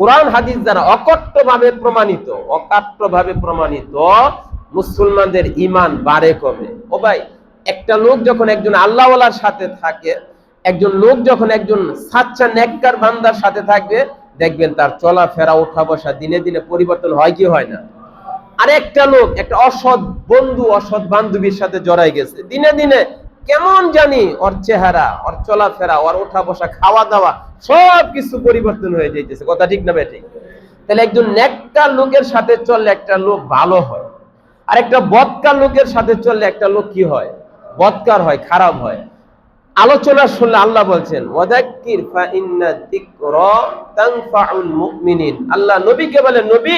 কোরআন হাদিস দ্বারা অকট্ট ভাবে প্রমাণিত অকাট্য ভাবে প্রমাণিত মুসলমানদের ইমান বাড়ে কমে। ও ভাই, একটা লোক যখন একজন আল্লাহওয়ালার সাথে থাকে, একজন লোক যখন একজন সাচ্চা নেককার বান্দার সাথে থাকবে, দেখবেন তার চলাফেরা ওঠা বসা দিনে দিনে পরিবর্তন হয় কি হয় না? আর একটা লোক, একটা অসৎ বন্ধু, অসৎ বান্ধবীর সাথে জড়াই গেছে। দিনে দিনে কেমন জানি ওর চেহারা, ওর চলাফেরা, ওর ওঠা বসা খাওয়া দাওয়া সব কিছু পরিবর্তন হয়ে যাইতেছে। কথা ঠিক না বেঠিক তাহলে একজন নেককার লোকের সাথে চললে একটা লোক ভালো হয়। আর একটা বদকার লোকের সাথে চললে একটা লোক কি হয়? বদকার হয়, খারাপ হয়। আলোচনা শুনলে আল্লাহ বলছেন আল্লাহ নবীকে বলেন নবী,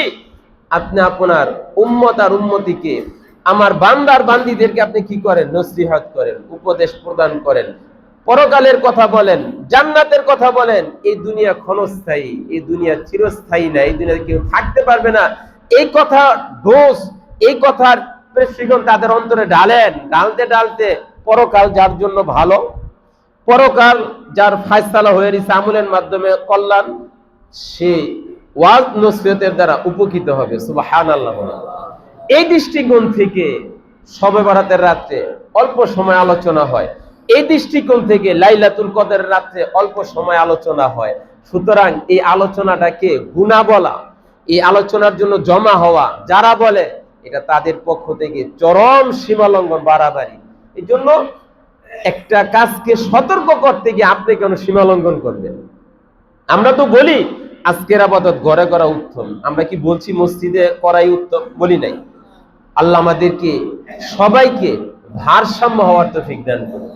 আপনি আপনার উম্মত আর উম্মতিকে আমার বান্দার বান্দিদেরকে আপনি কি করেন? নসিহত করেন, উপদেশ প্রদান করেন। পরকালের কথা বলেন, জান্নাতের কথা বলেন, এই দুনিয়া ক্ষণস্থায়ী, এই দুনিয়া চিরস্থায়ী না, এই দুনিয়াতে কেউ থাকতে পারবে না। এই কথা দোষ, এই কথার প্রেসিগণ তাদের অন্তরে ডালেন ডালতে ডালতে পরকাল যার জন্য ভালো, পরকাল যার ফায়সালা হয়ে গেছে আমলের মাধ্যমে কল্যাণ, সে ওয়াজ নসিহতের দ্বারা উপকৃত হবে। সুবাহান আল্লাহ এই দৃষ্টিকোণ থেকে সবে বারাতের রাত্রে অল্প সময় আলোচনা হয়। এই দৃষ্টিকোণ থেকে লাইলাতুল কদের রাত্রে অল্প সময় আলোচনা হয়। সুতরাং এই আলোচনাটাকে গুণা বলা, এই আলোচনার জন্য জমা হওয়া, যারা বলে, এটা তাদের পক্ষ থেকে চরম সীমালঙ্ঘন, বাড়াবাড়ি। এই জন্য একটা কাজকে সতর্ক করতে গিয়ে আপনি কেন সীমালঙ্ঘন করবেন? আমরা তো বলি, আজকের আপাতত ঘরে করা উত্তম। আমরা কি বলছি মসজিদে করাই উত্তম? বলি নাই। আল্লাহ আমাদেরকে সবাইকে ভারসাম্য হওয়ার তো দান করুন।